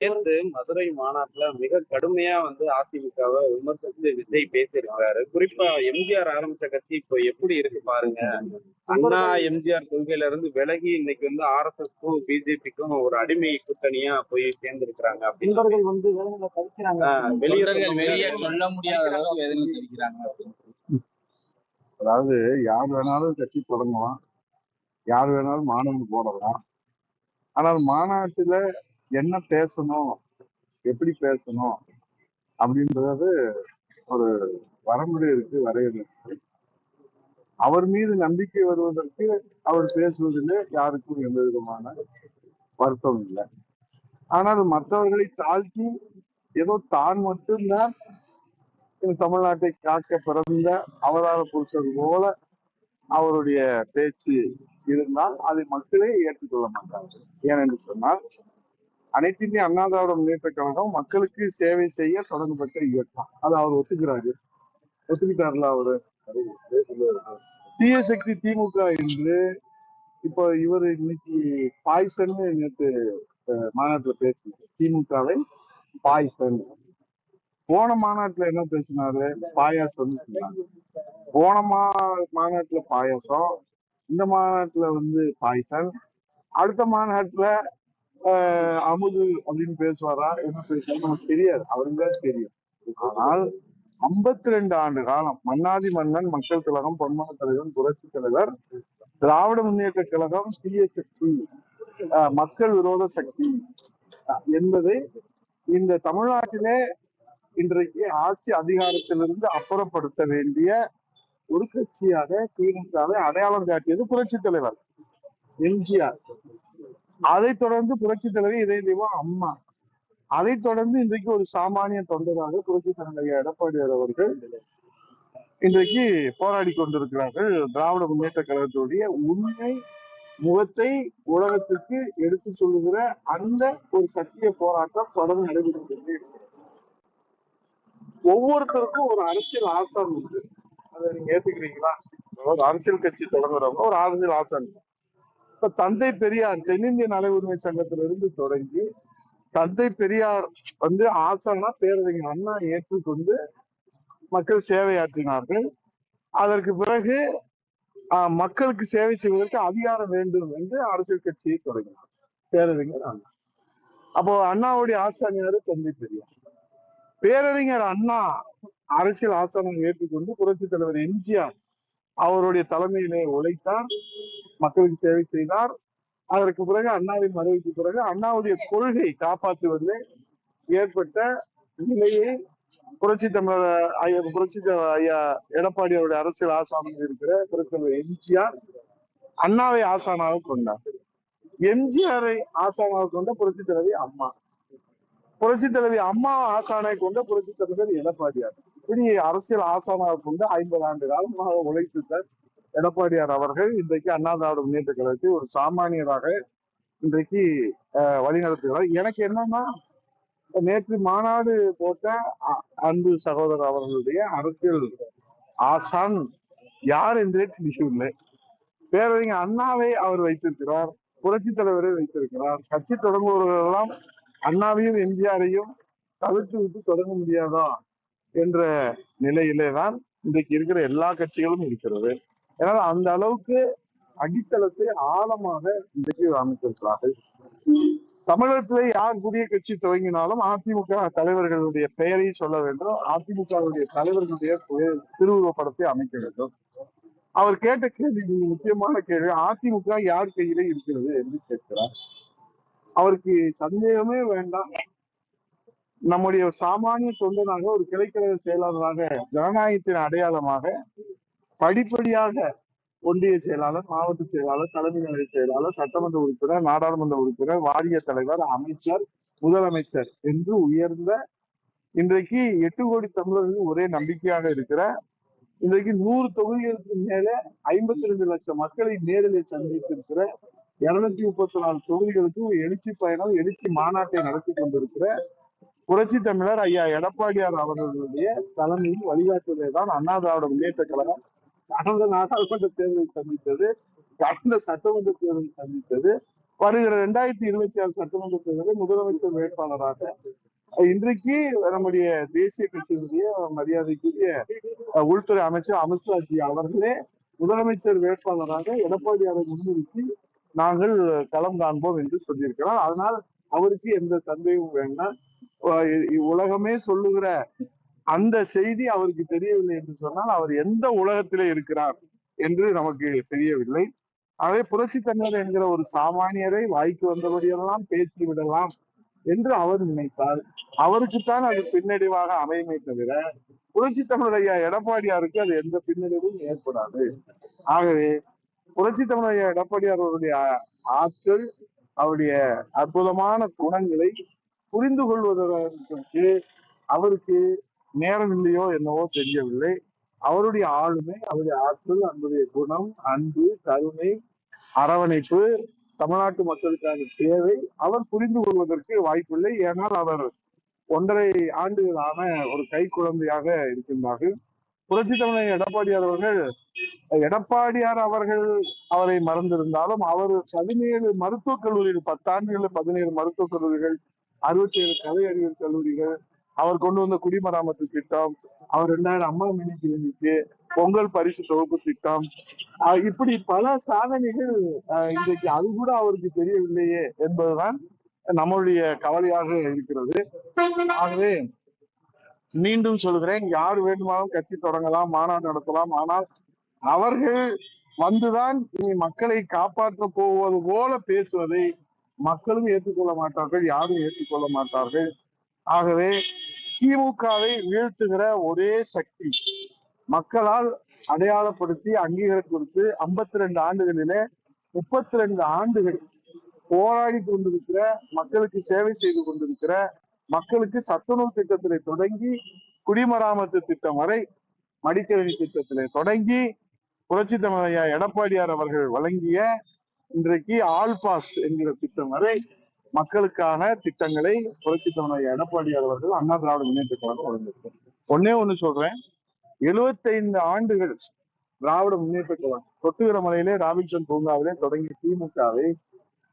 நேத்து மதுரை மாநாட்டுல மிக கடுமையா வந்து அதிமுகவை விமர்சித்து விஜய் பேசியிருக்காரு குறிப்பா எம்ஜிஆர் ஆரம்பிச்ச கட்சி இப்போ எப்படி இருக்கு பாருங்க. அண்ணா எம்ஜிஆர் கொள்கையில இருந்து விலகி இன்னைக்கு வந்து ஆர் எஸ் எஸ்க்கும் பிஜேபிக்கும் ஒரு அடிமை கூட்டணியா போய் சேர்ந்திருக்கிறாங்க அப்படின்னு வந்து வெளியே சொல்ல முடியாது. அதாவது யார் வேணாலும் கட்சி தொடங்கலாம். யார் வேணாலும் மாணவன் போடலாம். ஆனால் மாநாட்டுல என்ன பேசணும்? எப்படி பேசணும்? அப்படின்றது ஒரு வரமுறை இருக்கு வரையறை அவர் மீது நம்பிக்கை வருவதற்கு அவர் பேசுவதில் யாருக்கும் எந்த விதமான வருத்தம் இல்லை. ஆனால் மற்றவர்களை தாழ்த்தி ஏதோ தான் மட்டும்தான் இந்த தமிழ்நாட்டை காக்க பிறந்த அவதார புருஷர் போல அவருடைய பேச்சு இருந்தால் அதை மக்களே ஏற்றுக்கொள்ள மாட்டார்கள். ஏனென்று சொன்னால் அனைத்து இந்திய அண்ணா திராவிட முன்னேற்ற கழகம் மக்களுக்கு சேவை செய்ய தொடங்கப்பட்ட இயக்கம். அதை அவர் ஒத்துக்கிறாரு. ஒத்துக்கிட்டார்ல அவரு? தீய சக்தி திமுக என்று இப்போ இவர் இன்னைக்கு பாய்சன் நேற்று மாநாட்டுல பேசினார். திமுகவை பாய்சன். போன மாநாட்டுல என்ன பேசினாரு? பாயாசம் சொன்னாரு. போன மா மாநாட்டுல பாயாசம் இந்த மாநாட்டுல வந்து பாய்சன். அடுத்த மாநாட்டுல அமுது அப்படின்னு பேசுவாரா? என்ன பேசுவாரு நமக்கு தெரியாது. அவருக்கு தான் தெரியும். ஆனால் 52 ரெண்டு ஆண்டு காலம் மன்னாதி மன்னன் மக்கள் கழகம் பொன்மன தலைவன் புரட்சி தலைவர் திராவிட முன்னேற்ற கழகம் தீய சக்தி ஆஹ், மக்கள் விரோத சக்தி ஆஹ், என்பதை இந்த தமிழ்நாட்டிலே இன்றைக்கு ஆட்சி அதிகாரத்திலிருந்து அப்புறப்படுத்த வேண்டிய ஒரு கட்சியாக திமுகவை அடையாளம் காட்டியது புரட்சி தலைவர் எம்ஜிஆர். அதைத் தொடர்ந்து புரட்சி தலைவர் இதய தெய்வம் அம்மா. அதைத் தொடர்ந்து இன்றைக்கு ஒரு சாமானிய தொண்டராக புரட்சி தலைவர் எடப்பாடியார் அவர்கள் இன்றைக்கு போராடி கொண்டிருக்கிறார்கள். திராவிட முன்னேற்ற கழகத்துடைய உண்மை முகத்தை உலகத்துக்கு எடுத்து சொல்லுகிற அந்த ஒரு சத்திய போராட்டம் தொடர்ந்து நடைபெற்று ஒவ்வொருத்தருக்கும் ஒரு அரசியல் ஆசான் உண்டு. அதை நீங்க ஏத்துக்கிறீங்களா? ஒரு அரசியல் கட்சி தொடங்குறவங்க ஒரு அரசியல் ஆசான். இப்ப தந்தை பெரியார் தென்னிந்திய நல உரிமை சங்கத்திலிருந்து தொடங்கி தந்தை பெரியார் வந்து ஆசனா பேரறிஞர் அண்ணா ஏற்றுக்கொண்டு மக்கள் சேவையாற்றினார்கள். அதற்கு பிறகு மக்களுக்கு சேவை செய்வதற்கு அதிகாரம் வேண்டும் என்று அரசியல் கட்சியை தொடங்கினார். பேரறிஞர் அண்ணா. அப்போ அண்ணாவுடைய ஆசானியாரு தந்தை பெரியார். பேரறிஞர் அண்ணா அரசியல் ஆசானம் ஏற்றுக்கொண்டு புரட்சி தலைவர் எம்ஜிஆர் அவருடைய தலைமையிலே உழைத்தார். மக்களுக்கு சேவை செய்தார். அதற்கு பிறகு அண்ணாவின் மறைவுக்கு பிறகு அண்ணாவுடைய கொள்கை காப்பாற்றுவதில் ஏற்பட்ட நிலையை புரட்சி தமிழர் ஐயா புரட்சி ஐயா எடப்பாடி அவருடைய அரசியல் ஆசானாக இருக்கிற திருத்தலைவர் எம்ஜிஆர் அண்ணாவை ஆசானாக கொண்டார். எம்ஜிஆரை ஆசானாக கொண்ட புரட்சி தலைவி அம்மா. புரட்சி தலைவி அம்மா ஆசானை கொண்ட புரட்சி தலைவர் எடப்பாடியார். இப்படி அரசியல் ஆசானாக கொண்டு ஐம்பது ஆண்டு காலமாக உழைத்த எடப்பாடியார் அவர்கள் இன்றைக்கு அண்ணா திராவிட முன்னேற்ற கழகத்தை ஒரு சாமானியராக இன்றைக்கு வழிநடத்துகிறார். எனக்கு என்னன்னா நேற்று மாநாடு போட்ட அன்பு சகோதரர் அவர்களுடைய அரசியல் ஆசான் யார் என்றே தெரியவில்லை பேரறிஞர் அண்ணாவை அவர் வைத்திருக்கிறார் புரட்சி தலைவரை வைத்திருக்கிறார். கட்சி தொடங்குபவர்களெல்லாம் அண்ணாவையும் எம்ஜிஆரையும் தவிர்த்து விட்டு தொடங்க முடியாதா என்ற நிலையிலே தான் இன்றைக்கு இருக்கிற எல்லா கட்சிகளும் இருக்கிறது. ஏன்னா அந்த அளவுக்கு அடித்தளத்தை ஆழமாக இன்றைக்கு அமைத்திருக்கிறார்கள். தமிழகத்துல யார் புதிய கட்சி துவங்கினாலும் அதிமுக தலைவர்களுடைய பெயரை சொல்ல வேண்டும். அதிமுகவுடைய தலைவர்களுடைய திருவுருவப்படத்தை படத்தை அமைக்க வேண்டும். அவர் கேட்ட கேள்வி முக்கியமான கேள்வி அதிமுக யார் கையிலே இருக்கிறது என்று கேட்கிறார். அவருக்கு சந்தேகமே வேண்டாம். நம்முடைய சாமானிய தொண்டனாக ஒரு கிளைக்கழக செயலாளராக ஜனநாயகத்தின் அடையாளமாக படிப்படியாக ஒன்றிய செயலாளர் மாவட்ட செயலாளர் தலைமை நிலைய செயலாளர் சட்டமன்ற உறுப்பினர் நாடாளுமன்ற உறுப்பினர் வாரிய தலைவர் அமைச்சர் முதலமைச்சர் என்று உயர்ந்த இன்றைக்கு எட்டு கோடி தமிழர்கள் ஒரே நம்பிக்கையாக இருக்கிற இன்றைக்கு நூறு தொகுதிகளுக்கு மேல ஐம்பத்தி ரெண்டு லட்சம் மக்களை நேரில் சந்தித்திருக்கிற இருநூத்தி முப்பத்தி நாலு தொகுதிகளுக்கும் எழுச்சி பயணம் எழுச்சி மாநாட்டை நடத்தி கொண்டிருக்கிற புரட்சி தமிழர் ஐயா எடப்பாடியார் அவர்களுடைய தலைமையில் வழிகாட்டுவதை தான் அண்ணா திராவிட முன்னேற்ற கழகம். கடந்த நாடாளுமன்ற தேர்தலை சந்தித்தது கடந்த சட்டமன்ற தேர்தலை சந்தித்தது வருகிற ரெண்டாயிரத்தி இருபத்தி ஆறு சட்டமன்ற தேர்தலில் முதலமைச்சர் வேட்பாளராக இன்றைக்கு நம்முடைய தேசிய கட்சியினுடைய மரியாதைக்குரிய அஹ், உள்துறை அமைச்சர் அமித்ஷாஜி அவர்களே முதலமைச்சர் வேட்பாளராக எடப்பாடியாரை முன்னிறுத்தி நாங்கள் களம் காண்போம் என்று சொல்லியிருக்கிறார். அதனால் அவருக்கு எந்த சந்தேகமும் வேண்டாம். உலகமே சொல்லுகிற அந்த செய்தி அவருக்கு தெரியவில்லை என்று சொன்னால் அவர் எந்த உலகத்திலே இருக்கிறார் என்று நமக்கு தெரியவில்லை. ஆகவே புரட்சி தமிழர் என்கிற ஒரு சாமானியரை வாய்க்கு வந்தபடியெல்லாம் பேசி விடலாம் என்று அவர் நினைத்தார். அவருக்குத்தான் அது பின்னடைவாக அமையுமே தவிர புரட்சி தமிழர் ஐயா எடப்பாடியாருக்கு அது எந்த பின்னடைவும் ஏற்படாது. ஆகவே புரட்சி தமிழர் ஐயா எடப்பாடியார் அவருடைய ஆற்றல் அவருடைய அற்புதமான குணங்களை புரிந்து கொள்வதற்கு அவருக்கு நேரம் இல்லையோ என்னவோ தெரியவில்லை. அவருடைய ஆளுமை அவருடைய ஆற்றல் அவருடைய குணம் அன்பு கருணை அரவணைப்பு தமிழ்நாட்டு மக்களுக்கான தேவை அவர் புரிந்து கொள்வதற்கு வாய்ப்பில்லை. ஏனால் அவர் ஒன்றரை ஆண்டுகளான ஒரு கை குழந்தையாக இருக்கின்றார்கள் புரட்சி தமிழக எடப்பாடியார் அவர்கள் எடப்பாடியார் அவர்கள் அவரை மறந்திருந்தாலும் அவர் பதினேழு மருத்துவக் கல்லூரிகள் பத்தாண்டுகளில் பதினேழு மருத்துவக் கல்லூரிகள் அறுபத்தி ஏழு கலை அறிவியல் கல்லூரிகள் அவர் கொண்டு வந்த குடிமராமத்து திட்டம் அவர் ரெண்டாயிரம் அம்மா மினி கிளினிக்கு பொங்கல் பரிசு தொகுப்பு திட்டம். இப்படி பல சாதனைகள் இன்றைக்கு அது கூட அவருக்கு தெரியவில்லையே என்பதுதான் நம்மளுடைய கவலையாக இருக்கிறது. ஆகவே மீண்டும் சொல்கிறேன் யார் வேண்டுமானாலும் கட்சி தொடங்கலாம் மாநாடு நடத்தலாம். ஆனால் அவர்கள் வந்துதான் இனி மக்களை காப்பாற்ற போவது போல பேசுவதை மக்களும் ஏற்றுக்கொள்ள மாட்டார்கள் யாரும் ஏற்றுக்கொள்ள மாட்டார்கள். ஆகவே திமுகவை வீழ்த்துகிற ஒரே சக்தி. மக்களால் அடையாளப்படுத்தி அங்கீகாரம் கொடுத்து ஐம்பத்தி ரெண்டு ஆண்டுகளிலே முப்பத்தி ரெண்டு ஆண்டுகள் போராடி கொண்டிருக்கிற மக்களுக்கு சேவை செய்து கொண்டிருக்கிற மக்களுக்கு சத்துணவு திட்டத்திலே தொடங்கி குடிமராமத்து திட்டம் வரை மடிக்கணினி திட்டத்திலே தொடங்கி புரட்சி தமிழையா எடப்பாடியார் அவர்கள் வழங்கிய இன்றைக்கு ஆல் பாஸ் என்கிற திட்டம் வரை மக்களுக்கான திட்டங்களை புரட்சி தலைவர் எடப்பாடி அவர்கள் அண்ணா திராவிட முன்னேற்ற கழகம் வழங்கியிருக்கிறார் ஒன்னே ஒண்ணு சொல்றேன். எழுபத்தைந்து ஆண்டுகள் திராவிட முன்னேற்ற கழகம் தொட்டுகிற மலையிலே ராபின்சன் பூங்காவிலே தொடங்கிய திமுகவை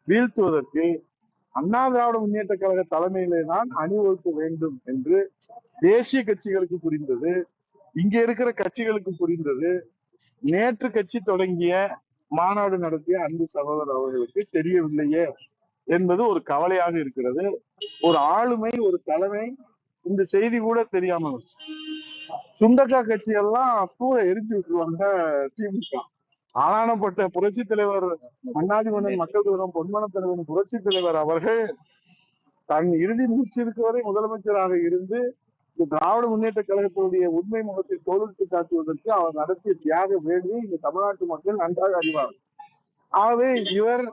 வீழ்த்துவதற்கு அண்ணா திராவிட முன்னேற்ற கழக தலைமையிலே தான் அணிவகுக்க வேண்டும் என்று தேசிய கட்சிகளுக்கு புரிந்தது. இங்க இருக்கிற கட்சிகளுக்கு புரிந்தது. நேற்று கட்சி தொடங்கிய மாநாடு நடத்திய அன்பு சகோதரர் அவர்களுக்கு தெரியவில்லையே. என்பது ஒரு கவலையாக இருக்கிறது. ஒரு ஆளுமை ஒரு தலைமை இந்த செய்தி கூட தெரியாம இருக்கு. சுண்டக்கா கட்சியெல்லாம் தூர எரிஞ்சு விட்டுருவாங்க திமுக. ஆளானப்பட்ட புரட்சி தலைவர் அண்ணாதிமன்னன் மக்கள் தூரம் பொன்மன தலைவன் புரட்சி தலைவர் அவர்கள் தன் இறுதி மூச்சு வரை முதலமைச்சராக இருந்து இந்த திராவிட முன்னேற்ற கழகத்தினுடைய உண்மை முகத்தை தோலுக்கு காட்டுவதற்கு அவர் நடத்திய தியாக வேண்டிய இந்த தமிழ்நாட்டு மக்கள் நன்றாக அறிவார் ஆகவே இவர்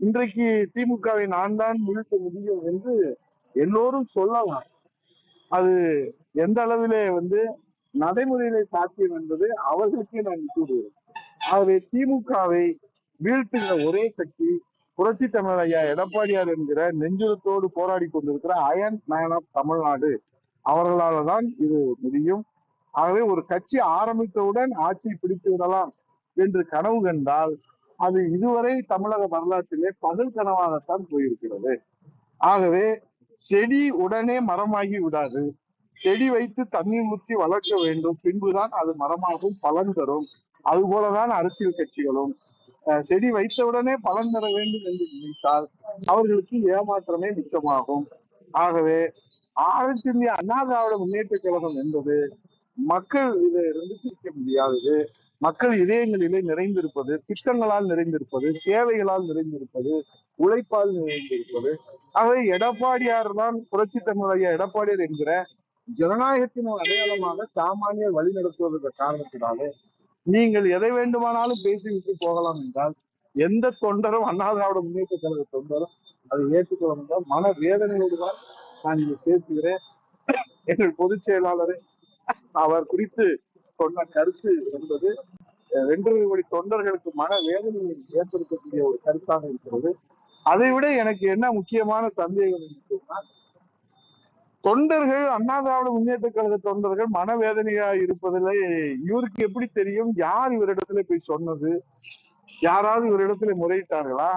இன்றைக்கு திமுகவை நான் தான் முழுக்க முடியும் என்று எல்லோரும் சொல்லலாம். அது எந்த அளவிலே வந்து நடைமுறையிலே சாத்தியம் என்பது அவர்களுக்கே நான் கூறுகிறேன் ஆகவே திமுகவை வீழ்த்துகிற ஒரே சக்தி புரட்சி தமிழ் ஐயா எடப்பாடியார் என்கிற நெஞ்சுரத்தோடு போராடி கொண்டிருக்கிற அயன் மேன் ஆஃப் தமிழ்நாடு. அவர்களால தான் இது முடியும். ஆகவே ஒரு கட்சி ஆரம்பித்தவுடன் ஆட்சியை பிடித்து விடலாம் என்று கனவு கண்டால் அது இதுவரை தமிழக வரலாற்றிலே பகல் கனவாகத்தான் போயிருக்கிறது. ஆகவே செடி உடனே மரமாகி விடாது. செடி வைத்து தண்ணீர் ஊற்றி வளர்க்க வேண்டும். பின்புதான் அது மரமாகும் பலன் தரும். அது போலதான் அரசியல் கட்சிகளும். செடி வைத்தவுடனே பலன் தர வேண்டும் என்று நினைத்தால் அவர்களுக்கு ஏமாற்றமே மிச்சமாகும். ஆகவே ஆரஞ்சு இந்திய அண்ணா திராவிட முன்னேற்ற கழகம் என்பது மக்கள் இதிலிருந்து பிரிக்க முடியாதது. மக்கள் இதயங்களிலே நிறைந்திருப்பது திட்டங்களால் நிறைந்திருப்பது சேவைகளால் நிறைந்திருப்பது உழைப்பால் நிறைந்திருப்பது. ஆகவே எடப்பாடியார் தான் புரட்சி தமிழைய எடப்பாடியார் என்கிற ஜனநாயகத்தின் அடையாளமாக சாமானியர் வழி நடத்துவதற்கு காரணத்தினாலே நீங்கள் எதை வேண்டுமானாலும் பேசிவிட்டு போகலாம் என்றால் எந்த தொண்டரும் அண்ணாதிராவிட முன்னேற்ற கழக தொண்டரும் அதை ஏற்றுக்கொள்ள முடியாது. மன வேதனையோடு தான் நான் இங்கு பேசுகிறேன். எங்கள் பொதுச் செயலாளரை அவர் குறித்து சொன்ன கருத்து என்பது அஹ், ரெண்டரை கோடி தொண்டர்களுக்கு மன வேதனையை ஏற்படுத்தக்கூடிய ஒரு கருத்தாக இருக்கிறது. அதை விட எனக்கு என்ன முக்கியமான சந்தேகம் என்று தொண்டர்கள் அண்ணா திராவிட முன்னேற்ற கழக தொண்டர்கள் மனவேதனையா இருப்பதில் இவருக்கு எப்படி தெரியும்? யார் இவரிடத்துல போய் சொன்னது? யாராவது இவரிடத்துல முறையிட்டார்களா?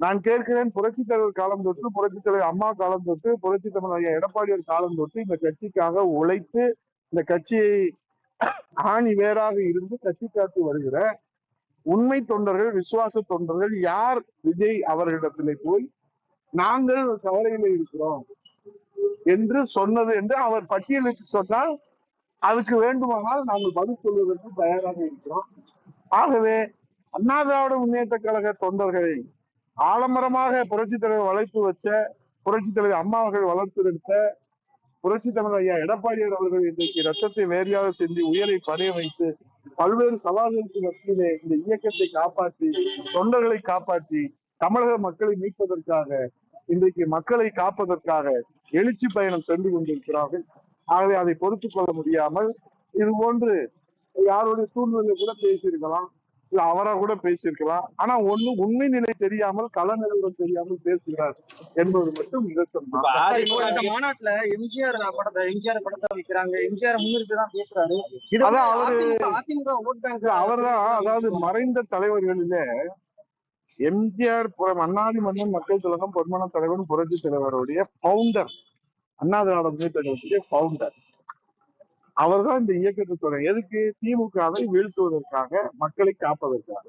நான் கேட்கிறேன் புரட்சி தலைவர் காலம் தொட்டு புரட்சி தலைவர் அம்மா காலம் தொட்டு புரட்சி தலைவர் எடப்பாடியார் காலம் தொட்டு இந்த கட்சிக்காக உழைத்து இந்த கட்சியை ஆணி வேறாக இருந்து கட்சி காத்து வருகிற உண்மை தொண்டர்கள் விசுவாச தொண்டர்கள் யார்? விஜய் அவர்களிடத்திலே போய் நாங்கள் கவலையில இருக்கிறோம் என்று சொன்னது என்று அவர் பட்டியலிட்டு சொன்னால் அதுக்கு வேண்டுமானால் நாங்கள் பதில் சொல்வதற்கு தயாராக இருக்கிறோம். ஆகவே அண்ணா திராவிட முன்னேற்ற கழக தொண்டர்களை ஆலம்பரமாக புரட்சி தலைவர் வளைப்பு வச்ச புரட்சி தலைவர் அம்மா அவர்கள் வளர்த்தெடுத்த புரட்சி தமிழ் ஐயா எடப்பாடியார் அவர்கள் இன்றைக்கு ரத்தத்தை வேறையாக செஞ்சு உயிரை படைய வைத்து பல்வேறு சவால்களுக்கு மத்தியிலே இந்த இயக்கத்தை காப்பாற்றி தொண்டர்களை காப்பாற்றி தமிழக மக்களை மீட்பதற்காக இன்றைக்கு மக்களை காப்பதற்காக எழுச்சி பயணம் சென்று கொண்டிருக்கிறார்கள். ஆகவே அதை பொறுத்துக் கொள்ள முடியாமல் இது போன்று யாருடைய சூழ்நிலை கூட பேசியிருக்கலாம். இல்ல அவரா கூட பேசியிருக்கலாம். ஆனா ஒண்ணு உண்மை நிலை தெரியாமல் கள நிலவரம் தெரியாமல் பேசுகிறார் என்பது மட்டும் நிதர்சனம். மாநாட்டுல எம்ஜிஆர் படத்தை எம்ஜிஆர் படத்தை வைக்கிறாங்க. எம்ஜிஆர் முன்னிறுத்தி தான் பேசுறாரு. இது அதான் அவரு- அவர்தான் அதாவது மறைந்த தலைவர்களிலே எம்ஜிஆர் அண்ணாதி மன்னன் மக்கள் திலகம் பொன்மன தலைவன் புரட்சி தலைவருடைய பவுண்டர் அண்ணா திராவிட முன்னேற்ற கழகத்துடைய பவுண்டர் அவர்தான் இந்த இயக்கத்தை தொடங்க எதுக்கு? திமுகவை வீழ்த்துவதற்காக மக்களை காப்பதற்காக.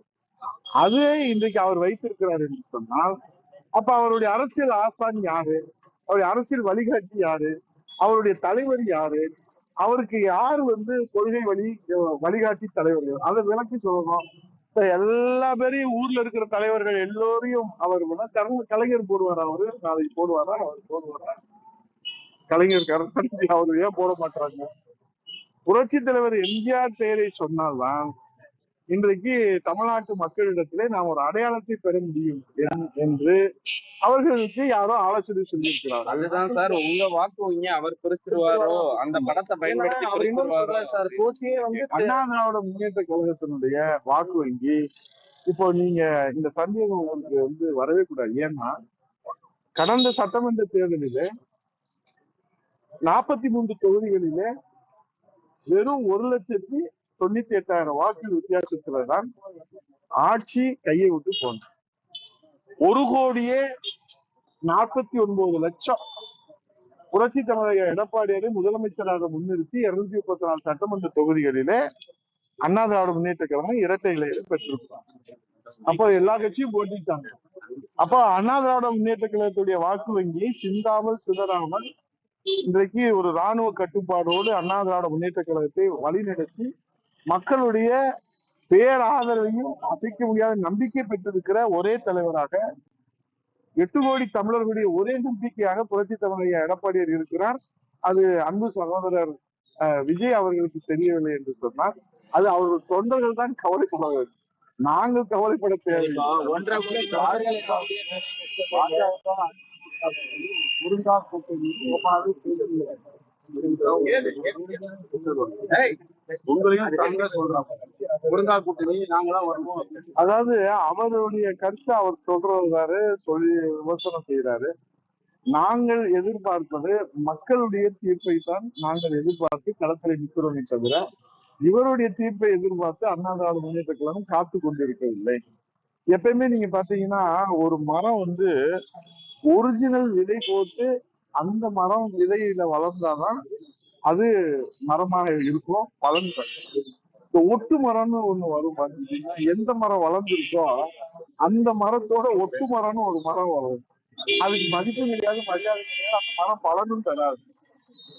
அதே இன்றைக்கு அவர் வைத்திருக்கிறார் என்று சொன்னால் அப்ப அவருடைய அரசியல் ஆசான் யாரு? அவருடைய அரசியல் வழிகாட்டி யாரு? அவருடைய தலைவர் யாரு? அவருக்கு யார் வந்து கொள்கை வழி வழிகாட்டி தலைவர்கள் அதை விளக்கி சொல்லணும். இப்ப எல்லா பேரையும் ஊர்ல இருக்கிற தலைவர்கள் எல்லோரையும் அவர் கலைஞர் கலைஞர் அவரு? நாளைக்கு போடுவாரா? அவர் போடுவாரா? கலைஞர் கருணாநிதி அவர் ஏன் போட மாட்டாங்க? புரட்சி தலைவர் எம்ஜிஆர் பெயரை சொன்னால்தான் இன்றைக்கு தமிழ்நாட்டு மக்களிடத்திலே நாம் ஒரு அடையாளத்தை பெற முடியும் என்- என்று அவர்களுக்கு யாரோ ஆலோசனை சொல்லியிருக்கிறார். அதுதான் சார் உங்க வாக்கு வங்கி அவர் பிரிச்சிருவாரோ அந்த படத்தை பயன்படுத்தி சார் கோச்சியே வந்து அண்ணா திராவிட முன்னேற்ற கழகத்தினுடைய வாக்கு வங்கி. இப்போ நீங்க இந்த சந்தேகம் உங்களுக்கு வந்து வரவே கூடாது. ஏன்னா கடந்த சட்டமன்ற தேர்தலிலே நாற்பத்தி மூன்று தொகுதிகளிலே வெறும் ஒரு லட்சத்தி தொண்ணூத்தி எட்டாயிரம் வாக்கு வித்தியாசத்துல தான் ஆட்சி கையை விட்டு போனது. ஒரு கோடியே நாற்பத்தி ஒன்பது லட்சம். புரட்சி தமிழக எடப்பாடியாரை முதலமைச்சராக முன்னிறுத்தி இருநூத்தி முப்பத்தி நாலு சட்டமன்ற தொகுதிகளிலே அண்ணா திராவிட முன்னேற்ற கழகம் இரட்டை இலையில பெற்றிருக்கிறார். அப்போ எல்லா கட்சியும் போட்டிட்டாங்க. அப்போ அண்ணா திராவிட முன்னேற்ற கழகத்துடைய வாக்கு வங்கி சிந்தாமல் சிதறாமல் இன்றைக்கு ஒரு ராணுவ கட்டுப்பாடோடு அண்ணா திராவிட முன்னேற்ற கழகத்தை வழிநடத்தி மக்களுடைய பேராதரவையும் அசைக்க முடியாத நம்பிக்கை பெற்றிருக்கிற ஒரே தலைவராக எட்டு கோடி தமிழர்களுடைய ஒரே நம்பிக்கையாக புரட்சி தமிழக எடப்பாடியார் இருக்கிறார். அது அன்பு சகோதரர் விஜய் அவர்களுக்கு தெரியவில்லை என்று சொன்னார். அது அவர்கள் தொண்டர்கள் தான் கவலைப்பட வேண்டும். நாங்கள் கவலைப்பட தேவையில்லை. முருங்கா கூட்டணி வருவோம் அதாவது அவருடைய கருத்தை அவர் சொல்றாரு சொல்லி விமர்சனம் செய்யறாரு நாங்கள் எதிர்பார்ப்பது மக்களுடைய தீர்ப்பை தான் நாங்கள் எதிர்பார்த்து களத்தில் நிற்கிறோமே தவிர இவருடைய தீர்ப்பை எதிர்பார்த்து அண்ணா திராவிட முன்னேற்ற கழகம் காத்து கொண்டிருக்கவில்லை. எப்பயுமே நீங்க பாத்தீங்கன்னா ஒரு மரம் வந்து ஒரிஜினல் விதை போட்டு அந்த மரம் விதையில வளர்ந்தாதான் அது மரமாக இருக்கும் பலன் தரும் இந்த ஒட்டு மரம்னு ஒண்ணு வரும் பாத்தீங்கன்னா எந்த மரம் வளர்ந்துருக்கோ அந்த மரத்தோட ஒட்டு மரம்னு ஒரு மரம் வளரும் அதுக்கு மதிப்பு கிடையாது மரியாதை கிடையாது அந்த மரம் பலனும் தராது.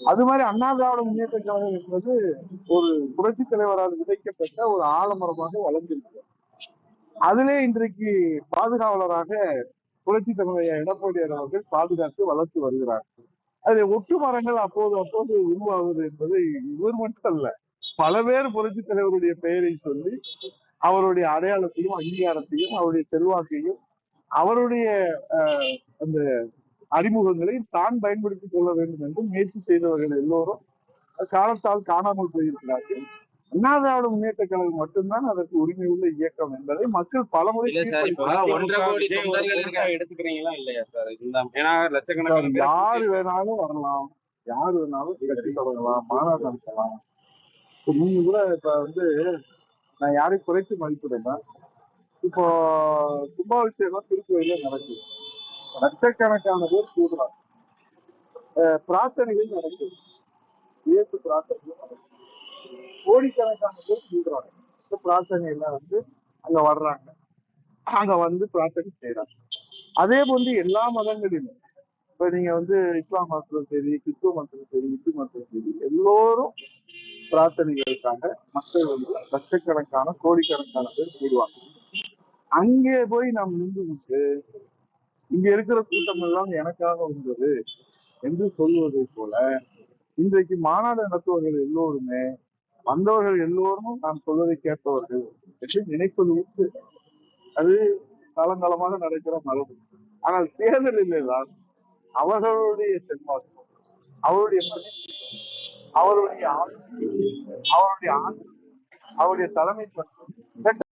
அது மாதிரி அண்ணா திராவிட முன்னேற்ற கழகம் என்பது ஒரு புரட்சி தலைவரால் விதைக்கப்பட்ட ஒரு ஆலமரமாக வளர்ந்திருக்கு. அதுலேயே இன்றைக்கு பாதுகாவலராக புரட்சி தலைவர் எடப்பாடியார் அவர்கள் பாதுகாத்து வளர்த்து வருகிறார். அதில் ஒட்டு மரங்கள் அப்போது அப்போது உருவாகுது என்பது இவர் மட்டும் அல்ல பல பேர் புரட்சி தலைவருடைய பெயரை சொல்லி அவருடைய அடையாளத்தையும் அங்கீகாரத்தையும் அவருடைய செல்வாக்கையும் அவருடைய அஹ், அந்த அறிமுகங்களை தான் பயன்படுத்திக் கொள்ள வேண்டும் என்று முயற்சி செய்தவர்கள் எல்லோரும் காலத்தால் காணாமல் போயிருக்கிறார்கள். அண்ணா திராவிட முன்னேற்ற கழகம் மட்டும்தான் அதற்கு உரிமை உள்ள இயக்கம் என்பதை மக்கள் பலமுறை எடுத்துக்கிறீங்களா இல்லையா சார்? இந்த ஏன்னா லட்சக்கணக்கான யாரு வேணாலும் வரலாம். யாரு வேணாலும் கட்சி தொடங்கலாம் மாநாடு நடத்தலாம். நீங்க கூட இப்ப வந்து நான் யாரையும் குறைத்து மதிப்பிடல. இப்போ கும்பாபிஷேகம் திருக்கோயில நடக்குது. லட்சக்கணக்கான பேர் கூடுறாங்க. பிரார்த்தனைகள் நடக்குது. இயேசு பிரார்த்தனைகள் நடக்குது. கோடிக்கணக்கான பேர் கூடுறாங்க பிரார்த்தனை பிரார்த்தனையில வந்து அங்க வர்றாங்க. அங்க வந்து பிரார்த்தனை செய்யறாங்க அதே போன்று எல்லா மதங்களிலும் இப்ப நீங்க வந்து இஸ்லாம் மதத்திலும் சரி கிறிஸ்துவ மதத்திலும் சரி இந்து மதத்திலும் சரி எல்லோரும் பிரார்த்தனைகளுக்காக மக்கள் வந்து லட்சக்கணக்கான கோடிக்கணக்கான பேர் கூடுவாங்க. அங்கே போய் நாம் நின்று விட்டு இங்க இருக்கிற கூட்டம் எல்லாம் எனக்காக வந்தது என்று சொல்வதை போல இன்றைக்கு மாநாடு நடத்துவர்கள் எல்லோருமே வந்தவர்கள் எல்லோரும் நான் சொல்வதை கேட்பவர்கள் என்று நினைப்பது உண்டு. அது காலங்காலமாக நடக்கிற மரபு ஆனால் தேர்தலிலே தான் அவர்களுடைய செல்வாக்கு அவருடைய அவருடைய அவருடைய அவருடைய தலைமை பண்பு